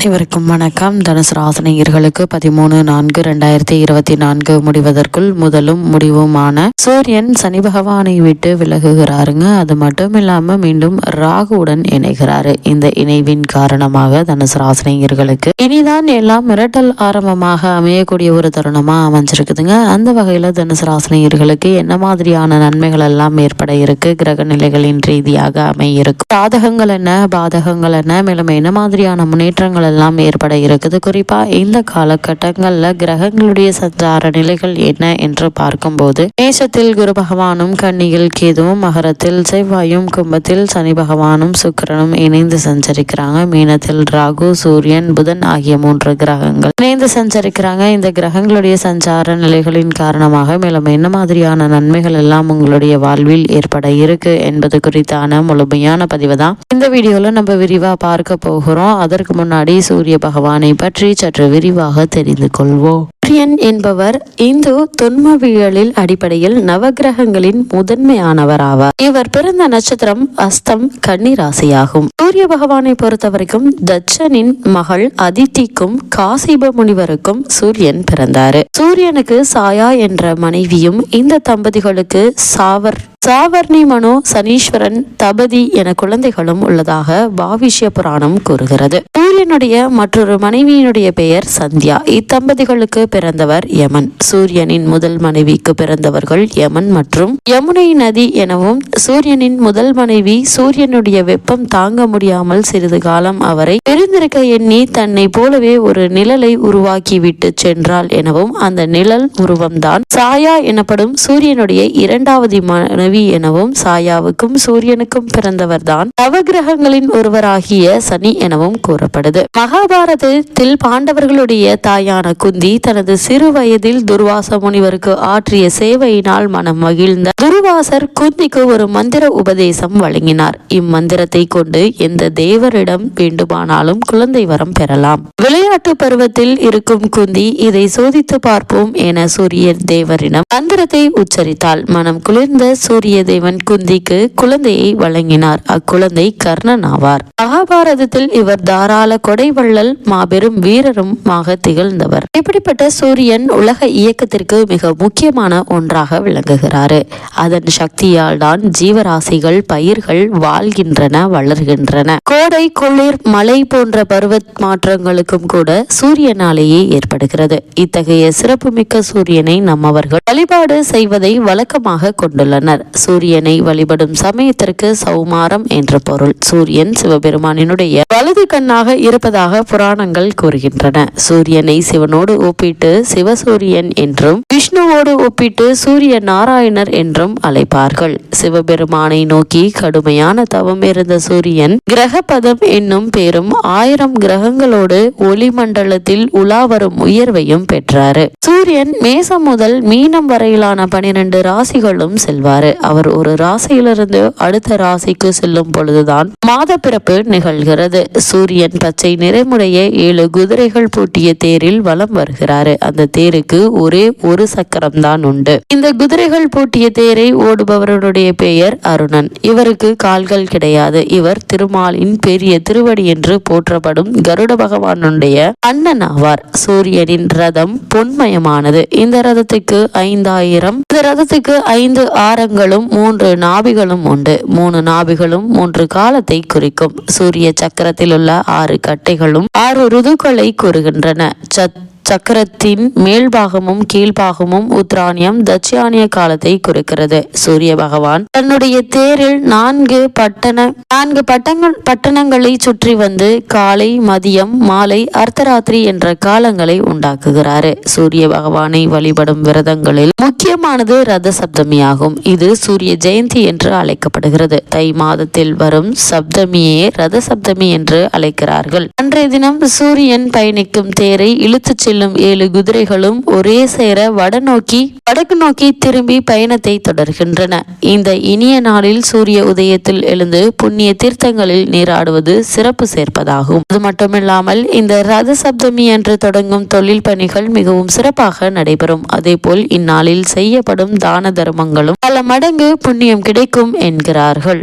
அனைவருக்கும் வணக்கம். தனுசு ராசனையர்களுக்கு பதிமூணு நான்கு ரெண்டாயிரத்தி இருபத்தி நான்கு முடிவதற்குள் முதலும் முடிவுமான சூரியன் சனி பகவானை விட்டு விலகுகிறாருங்க. அது மட்டும் இல்லாம மீண்டும் ராகுவுடன் இணைகிறாரு. இந்த இணைவின் காரணமாக தனுசு ராசனையர்களுக்கு இனிதான் எல்லாம் மிரட்டல் ஆரம்பமாக அமையக்கூடிய ஒரு தருணமா அமைஞ்சிருக்குதுங்க. அந்த வகையில தனுசு ராசனையர்களுக்கு என்ன மாதிரியான நன்மைகள் எல்லாம் ஏற்பட இருக்கு? கிரக நிலைகளின் ரீதியாக அமையிருக்கும் சாதகங்கள் என்ன? பாதகங்கள் என்ன? மேலும் என்ன மாதிரியான முன்னேற்றங்கள் எல்லாம் ஏற்பட இருக்குது. குறிப்பா இந்த காலகட்டங்கள்ல கிரகங்களுடைய சஞ்சார நிலைகள் என்ன என்று பார்க்கும்போது மேஷத்தில் குரு பகவானும் கன்னியில் கேதுவும் மகரத்தில் செவ்வாயும் கும்பத்தில் சனி பகவானும் சுக்கிரனும் இணைந்து சஞ்சரிக்கிறாங்க. மீனத்தில் ராகு சூரியன் புதன் ஆகிய மூன்று கிரகங்கள் இணைந்து சஞ்சரிக்கிறாங்க. இந்த கிரகங்களுடைய சஞ்சார நிலைகளின் காரணமாக மேலும் என்ன மாதிரியான நன்மைகள் எல்லாம் உங்களுடைய வாழ்வில் ஏற்பட இருக்கு என்பது குறித்தான முழுமையான பதிவு தான் இந்த வீடியோல நம்ம விரிவா பார்க்க போகிறோம். அதற்கு முன்னாடி சூரிய பகவானை பற்றி சற்று விரிவாக தெரிந்து கொள்வோம். சூரியன் என்பவர் இந்து தொன்மவியலில் அடிப்படையில் நவகிரகங்களின் முதன்மையானவர் ஆவார் இவர் பிறந்த நட்சத்திரம் அஸ்தம் கன்னி ராசியாகும் சூரிய பகவானை பொறுத்தவரைக்கும் தட்சனின் மகள் அதித்திக்கும் காசிப முனிவருக்கும் சூரியன் பிறந்தாரு. சூரியனுக்கு சாயா என்ற மனைவியும் இந்த தம்பதிகளுக்கு சாவர் சாவர்ணி மனோ சனீஸ்வரன் தபதி என குழந்தைகளும் உள்ளதாக பாவிஷ்ய புராணம் கூறுகிறது. சூரியனுடைய மற்றொரு மனைவியினுடைய பெயர் சந்தியா. இத்தம்பதிகளுக்கு பிறந்தவர் யமன். சூரியனின் முதல் மனைவிக்கு பிறந்தவர்கள் யமன் மற்றும் யமுனை நதி எனவும் சூரியனின் முதல் மனைவி சூரியனுடைய வெப்பம் தாங்க முடியாமல் சிறிது காலம் அவரை பிரிந்திருக்க எண்ணி தன்னை போலவே ஒரு நிழலை உருவாக்கி விட்டு சென்றாள் எனவும் அந்த நிழல் உருவம்தான் சாயா எனப்படும் சூரியனுடைய இரண்டாவது மனைவி எனவும் சாயாவுக்கும் சூரியனுக்கும் பிறந்தவர்தான் நவகிரகங்களின் ஒருவராகிய சனி எனவும் கூறப்படுது. மகாபாரதத்தில் பாண்டவர்களுடைய தாயான குந்தி தனது சிறு வயதில் துர்வாச முனிவருக்கு ஆற்றிய சேவையினால் மனம் மகிழ்ந்த துர்வாசர் குந்திக்கு ஒரு மந்திர உபதேசம் வழங்கினார். இம்மந்திரத்தை கொண்டு எந்த தேவரிடம் வேண்டுமானாலும் குழந்தை வரம் பெறலாம். விளையாட்டு பருவத்தில் இருக்கும் குந்தி இதை சோதித்து பார்ப்போம் என சூரிய தேவரிடம் மந்திரத்தை உச்சரித்தால் மனம் குளிர்ந்த சூரிய தேவன் குந்திக்கு குழந்தையை வழங்கினார். அக்குழந்தை கர்ணன் ஆவார் மகாபாரதத்தில் இவர் தாராள கொடைவள்ளல் மாபெரும் வீரருமாக திகழ்ந்தவர். இப்படிப்பட்ட சூரியன் உலக இயக்கத்திற்கு மிக முக்கியமான ஒன்றாக விளங்குகிறாரு. அதன் சக்தியால் தான் ஜீவராசிகள் பயிர்கள் வாழ்கின்றன வளர்கின்றன. கோடை குளிர் மழை போன்ற பருவ மாற்றங்களுக்கும் கூட சூரியனாலேயே ஏற்படுகிறது. இத்தகைய சிறப்புமிக்க சூரியனை நம்மவர்கள் வழிபாடு செய்வதை வழக்கமாக கொண்டுள்ளனர். சூரியனை வழிபடும் சமயத்திற்கு சௌமாரம் என்ற பொருள். சூரியன் சிவபெருமானினுடைய வலது கண்ணாக இருப்பதாக புராணங்கள் கூறுகின்றன. சூரியனை சிவனோடு ஒப்பிட்டு சிவசூரியன் என்றும் விஷ்ணுவோடு ஒப்பிட்டு சூரிய நாராயணர் என்றும் அழைப்பார்கள். சிவபெருமானை நோக்கி கடுமையான தவம் இருந்த சூரியன் கிரகபதம் என்னும் பேரும் ஆயிரம் கிரகங்களோடு ஒளிமண்டலத்தில் உலா வரும் உயர்வையும் பெற்றாரு. சூரியன் மேசம் முதல் மீனம் வரையிலான பனிரெண்டு ராசிகளும் செல்வாரு. அவர் ஒரு ராசியிலிருந்து அடுத்த ராசிக்கு செல்லும் பொழுதுதான் மாத பிறப்பு நிகழ்கிறது. சூரியன் பச்சை நிறமுடைய ஏழு குதிரைகள் பூட்டிய தேரில் வலம் வருகிறாரு. அந்த தேருக்கு ஒரே ஒரு சக்கரம் தான் உண்டு. இந்த குதிரைகள் பூட்டிய தேரை ஓடுபவருடைய பெயர் அருணன். இவருக்கு கால்கள் கிடையாது. இவர் திருமாலின் பெரிய திருவடி என்று போற்றப்படும் கருட பகவானுடைய அண்ணன் ஆவார். சூரியனின் ரதம் பொன்மயமானது. இந்த ரதத்துக்கு ஐந்தாயிரம் இந்த ரதத்துக்கு ஐந்து ஆரங்களும் மூன்று நாபிகளும் உண்டு. மூணு நாபிகளும் மூன்று காலத்தை குறிக்கும். சூரிய சக்கரத்தில் உள்ள ஆறு கட்டைகளும் ஆறு ருதுக்களை கூறுகின்றன. சத் சக்கரத்தின் மேல்பாகமும் கீழ்பாகமும் உத்ராணியம் தட்சியானிய காலத்தை குறிக்கிறது. சூரிய பகவான் தன்னுடைய தேரில் நான்கு பட்டண நான்கு பட்டங்கள் பட்டணங்களை சுற்றி வந்து காலை மதியம் மாலை அர்த்தராத்திரி என்ற காலங்களை உண்டாக்குகிறாரு. சூரிய பகவானை வழிபடும் விரதங்களில் முக்கியமானது ரத சப்தமி ஆகும் இது சூரிய ஜெயந்தி என்று அழைக்கப்படுகிறது. தை மாதத்தில் வரும் சப்தமியே ரத சப்தமி என்று அழைக்கிறார்கள். அன்றைய தினம் சூரியன் பயணிக்கும் தேரை இழுத்துச் செல்லும் ஏழு குதிரைகளும் ஒரே சேர வடநோக்கி வடக்கு நோக்கி திரும்பி பயணத்தை தொடர்கின்றன. இந்த இனிய நாளில் சூரிய உதயத்தில் எழுந்து புண்ணிய தீர்த்தங்களில் நீராடுவது சிறப்பு சேர்ப்பதாகும். அது மட்டுமில்லாமல் இந்த ரத சப்தமி என்று தொடங்கும் தொழில் பணிகள் மிகவும் சிறப்பாக நடைபெறும். அதேபோல் இந்நாளில் செய்யப்படும் தான தர்மங்களும் பல மடங்கு புண்ணியம் கிடைக்கும் என்கிறார்கள்.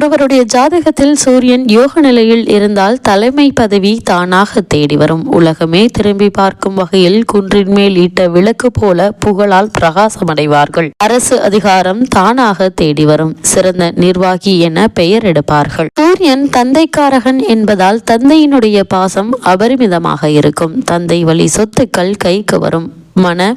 ஒருவருடைய ஜாதகத்தில் சூரியன் யோக நிலையில் இருந்தால் தலைமை பதவி தானாக தேடி வரும். உலகமே திரும்பி பார்க்கும் வகையில் குன்றின் மேல் ஈட்ட விளக்கு போல புகழால் பிரகாசமடைவார்கள். அரசு அதிகாரம் தானாக தேடி வரும். சிறந்த நிர்வாகி என பெயர் எடுப்பார்கள். சூரியன் தந்தைக்காரகன் என்பதால் தந்தையினுடைய பாசம் அபரிமிதமாக இருக்கும். தந்தை வழி சொத்துக்கள் கைக்கு வரும். மன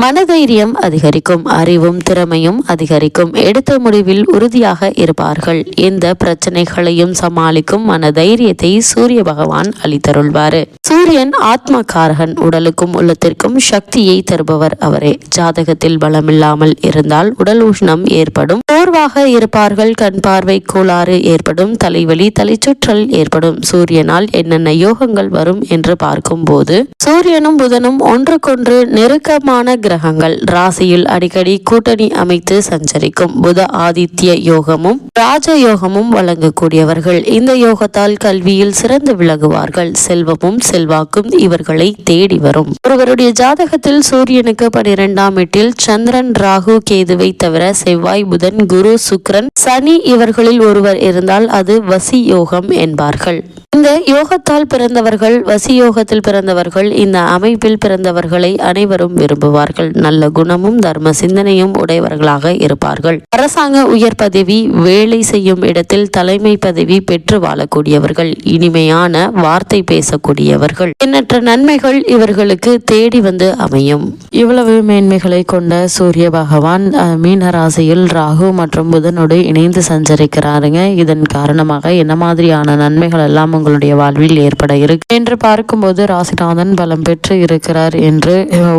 மனதைரியம் அதிகரிக்கும் அறிவும் திறமையும் அதிகரிக்கும். எடுத்த முடிவில் உறுதியாக இருப்பார்கள். எந்த பிரச்சனைகளையும் சமாளிக்கும் மனதைரியத்தை சூரிய பகவான் அளித்தருள்வார். சூரியன் ஆத்மகாரகன் உடலுக்கும் உள்ளத்திற்கும் சக்தியை தருபவர் அவரே. ஜாதகத்தில் பலமில்லாமல் இருந்தால் உடல் உஷ்ணம் ஏற்படும். சோர்வாக இருப்பார்கள். கண் பார்வை கோளாறு ஏற்படும். தலைவலி தலைச்சுற்றல் ஏற்படும். சூரியனால் என்னென்ன யோகங்கள் வரும் என்று பார்க்கும்போது சூரியனும் புதனும் ஒன்றுக்கொன்று நெருக்கமான கிரகங்கள். ராசியில் அடிக்கடி கூட்டணி அமைத்து சஞ்சரிக்கும். புத ஆதித்ய யோகமும் ராஜ யோகமும் வழங்கக்கூடியவர்கள். இந்த யோகத்தால் கல்வியில் சிறந்து விலகுவார்கள் செல்வமும் செல்வாக்கும் இவர்களை தேடி வரும். ஒருவருடைய ஜாதகத்தில் சூரியனுக்கு பனிரெண்டாம் வீட்டில் சந்திரன் ராகு கேதுவை தவிர செவ்வாய் புதன் குரு சுக்ரன் சனி இவர்களில் ஒருவர் இருந்தால் அது வசி யோகம் என்பார்கள். இந்த யோகத்தால் பிறந்தவர்கள் வசி யோகத்தில் பிறந்தவர்கள் இந்த அமைப்பில் பிறந்தவர்களை அனைவரும் விரும்புவார்கள். நல்ல குணமும் தர்ம சிந்தனையும் உடையவர்களாக இருப்பார்கள். அரசாங்க உயர் பதவி வேலை செய்யும் இடத்தில் தலைமை பதவி பெற்று வாழக்கூடியவர்கள் இனிமையான வார்த்தை பேசக்கூடியவர்கள். எண்ணற்ற நன்மைகள் இவர்களுக்கு தேடி வந்து அமையும். இவ்வளவு மேன்மைகளை கொண்ட சூரிய பகவான் மீன ராசியில் ராகு மற்றும் புதனோடு இணைந்து சஞ்சரிக்கிறாருங்க. இதன் காரணமாக என்ன மாதிரியான நன்மைகள் எல்லாம் உங்களுடைய வாழ்வில் ஏற்பட இருக்கு. என்று பார்க்கும்போது ராசிநாதன் பலம் பெற்று இருக்கிறார் என்று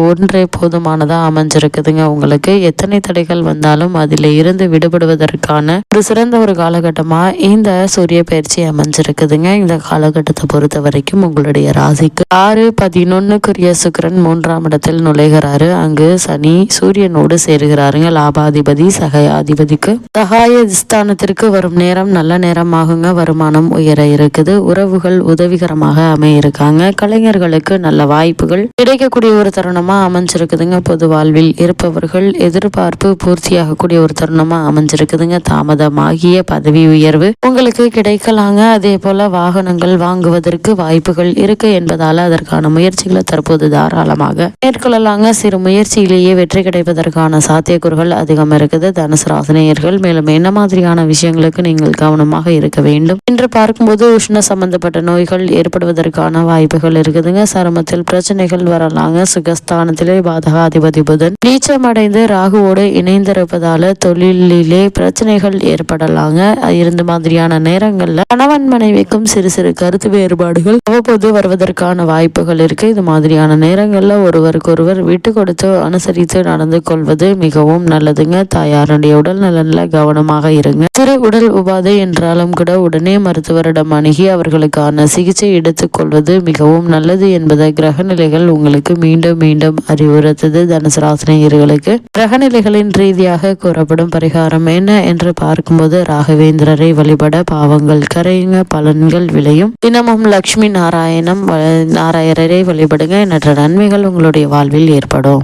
ஒன்றே போதுமானதா அமைஞ்சிருக்குதுங்க உங்களுக்கு. எத்தனை தடைகள் வந்தாலும் அதில் இருந்து விடுபடுவதற்கான ஒரு சிறந்த ஒரு காலகட்டமா இந்த சூரிய பயிற்சி அமைஞ்சிருக்குதுங்க. இந்த காலகட்டத்தை பொறுத்த வரைக்கும் உங்களுடைய ராசிக்கு ஆறு பதினொன்னுக்குரிய சுக்கரன் மூன்றாம் இடத்தில் நுழைகிறாரு. அங்கு சனி சூரியனோடு சேருகிறாருங்க. லாபாதிபதி சகாயாதிபதிக்கு சகாய ஸ்தானத்திற்கு வரும் நேரம் நல்ல நேரமாகுங்க வருமானம் உயர இருக்குது. உறவு உறவுகள் உதவிகரமாக அமையிருக்காங்க. கலைஞர்களுக்கு நல்ல வாய்ப்புகள். கிடைக்கக்கூடிய ஒரு தருணமா அமைஞ்சிருக்குதுங்க. பொது வாழ்வில் இருப்பவர்கள் எதிர்பார்ப்பு பூர்த்தியாகக்கூடிய ஒரு தருணமா அமைஞ்சிருக்குதுங்க. தாமதமாகிய பதவி உயர்வு உங்களுக்கு கிடைக்கலாங்க. அதே போல வாகனங்கள் வாங்குவதற்கு வாய்ப்புகள் இருக்கு என்பதால அதற்கான முயற்சிகளை தற்போது தாராளமாக மேற்கொள்ளலாங்க. சிறு முயற்சியிலேயே வெற்றி கிடைப்பதற்கான சாத்தியக்கூறுகள் அதிகம் இருக்குது. தனுசு ராசினியர்கள் மேலும் என்ன மாதிரியான விஷயங்களுக்கு நீங்கள் கவனமாக இருக்க வேண்டும்? என்று பார்க்கும்போது உஷ்ண சம்பந்தப்பட்ட நோய்கள் ஏற்படுவதற்கான வாய்ப்புகள் இருக்குதுங்க. சருமத்தில் பிரச்சனைகள் வரலாங்க. சுகஸ்தானத்திலே பாதகாதிபதி புதன். நீச்சமடைந்து ராகுவோடு இணைந்திருப்பதால தொழிலிலே பிரச்சனைகள் ஏற்படலாங்க. இருந்த மாதிரியான நேரங்கள்ல கணவன் மனைவிக்கும் சிறு சிறு கருத்து வேறுபாடுகள் அவ்வப்போது வருவதற்கான வாய்ப்புகள் இருக்கு. இது மாதிரியான நேரங்கள்ல ஒருவருக்கொருவர் விட்டு கொடுத்து அனுசரித்து நடந்து கொள்வது மிகவும் நல்லதுங்க. தாயாருடைய உடல் நலன்ல கவனமாக இருங்க. சிறு உடல் உபாதை என்றாலும் கூட உடனே மருத்துவரிடம் அணுகி அவர்களுக்கான சிகிச்சை எடுத்துக்கொள்வது மிகவும் நல்லது என்பதை கிரகநிலைகள் உங்களுக்கு மீண்டும் மீண்டும் அறிவுறுத்தது. தனுசு ராசினியர்களுக்கு கிரகநிலைகளின் ரீதியாக கூறப்படும் பரிகாரம் என்ன என்று பார்க்கும்போது ராகவேந்திரரை வழிபட பாவங்கள் கரையுங்க பலன்கள் விளையும். தினமும் லக்ஷ்மி நாராயணம் வ- நாராயணரை வழிபடுங்க. எண்ணற்ற நன்மைகள் உங்களுடைய வாழ்வில் ஏற்படும்.